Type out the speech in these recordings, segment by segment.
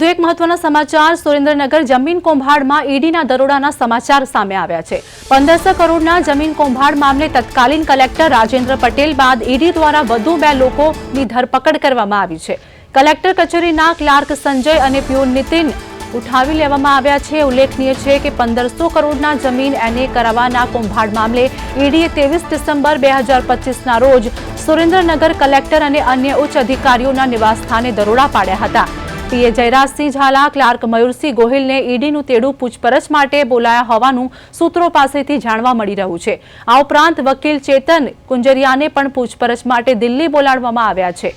વધુ એક મહત્વના સમાચાર, સુરેન્દ્રનગર જમીન કૌભાંડમાં ઈડીના દરોડાના સમાચાર સામે આવ્યા છે. પંદરસો કરોડના જમીન કૌભાંડ મામલે તત્કાલીન કલેક્ટર રાજેન્દ્ર પટેલ બાદ ઈડી દ્વારા વધુ બે લોકોની ધરપકડ કરવામાં આવી છે. કલેક્ટર કચેરીના ક્લાર્ક સંજય અને પ્યુન નીતિન ઉઠાવી લેવામાં આવ્યા છે. ઉલ્લેખનીય છે કે પંદરસો કરોડના જમીન એને કરાવવાના કૌભાંડ મામલે ઈડીએ ત્રેવીસ ડિસેમ્બર બે હજાર પચીસના રોજ સુરેન્દ્રનગર કલેક્ટર અને અન્ય ઉચ્ચ અધિકારીઓના નિવાસસ્થાને દરોડા પાડ્યા હતા. પીએ જયરાજસિંહ ઝાલા, ક્લાર્ક મયુરસિંહ ગોહિલને ઈડીનું તેડું પૂછપરછ માટે બોલાયા હોવાનું સૂત્રો પાસેથી જાણવા મળી રહ્યું છે. આ ઉપરાંત વકીલ ચેતન કુંજરિયાને પણ પૂછપરછ માટે દિલ્હી બોલાવવામાં આવ્યા છે.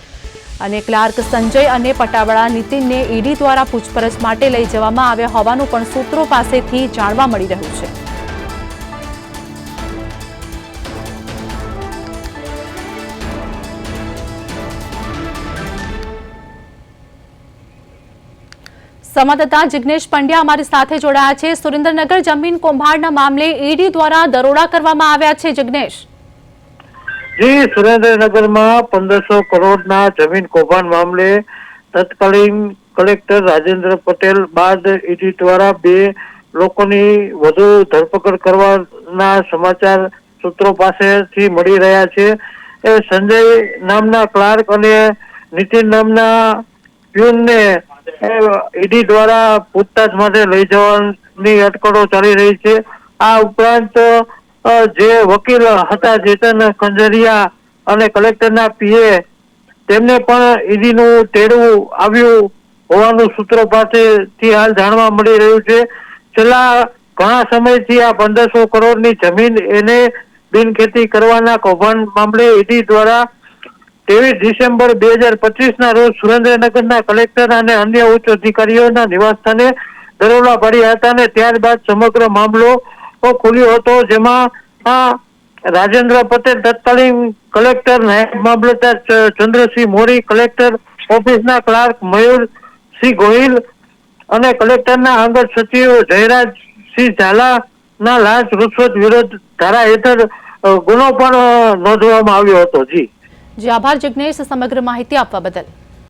અને ક્લાર્ક સંજય અને પટાવાળા નીતિનને ઈડી દ્વારા પૂછપરછ માટે લઈ જવામાં આવ્યા હોવાનું પણ સૂત્રો પાસેથી જાણવા મળી રહ્યું છે. સંવાદદાતા જિગ્નેશ પંડ્યા અમારી સાથે જોડાયા છે. સુરેન્દ્રનગર જમીન કૌભાંડના મામલે ઈડી દ્વારા દરોડા કરવામાં આવ્યા છે, જિગ્નેશ. જી, સુરેન્દ્રનગરમાં પંદરસો કરોડના જમીન કૌભાંડ મામલે તત્કાલીન કલેક્ટર રાજેન્દ્ર પટેલ બાદ ઈડી દ્વારા બે લોકોની વધુ ધરપકડ કરવાના સમાચાર સૂત્રો પાસેથી મળી રહ્યા છે. એ સંજય નામના ક્લાર્ક અને નીતિન નામના પ્યુનને ઈડી દ્વારા પૂછતાછ માટે લઈ જવાની અટકળો ચાલી રહી છે. આ ઉપરાંત જે વકીલ હતા ચેતન કંજરિયા અને કલેક્ટરના પીએ, તેમને પણ ઈડીનું તેડું આવ્યું હોવાનું સૂત્રો પાસેથી હાલ જાણવા મળી રહ્યું છે. છેલ્લા ઘણા સમયથી આ પંદરસો કરોડની જમીન એને બિનખેતી કરવાના કૌભાંડ મામલે ઈડી દ્વારા ત્રેવીસ ડિસેમ્બર બે હજાર પચીસ ના રોજ સુરેન્દ્રનગરના કલેક્ટર અને અન્ય ઉચ્ચ અધિકારીઓના નિવાસસ્થાને દરોડા પડ્યા હતા અને ત્યારબાદ સમગ્ર મામલો ખુલ્યો હતો, જેમાં રાજેન્દ્ર પટેલ તત્કાલીન કલેક્ટર નાયબ મામલતદાર ચંદ્રસિંહ મોરી, કલેક્ટર ઓફિસના ક્લાર્ક મયુર સિંહ ગોહિલ અને કલેક્ટરના અંગત સચિવ જયરાજસિંહ ઝાલા ના લાંચ રૂશ્વત વિરોધ ધારા હેઠળ ગુનો પણ નોંધવામાં આવ્યો હતો. જી. જે આભાર જગ્નેશ સમગ્ર માહિતી આપવા બદલ.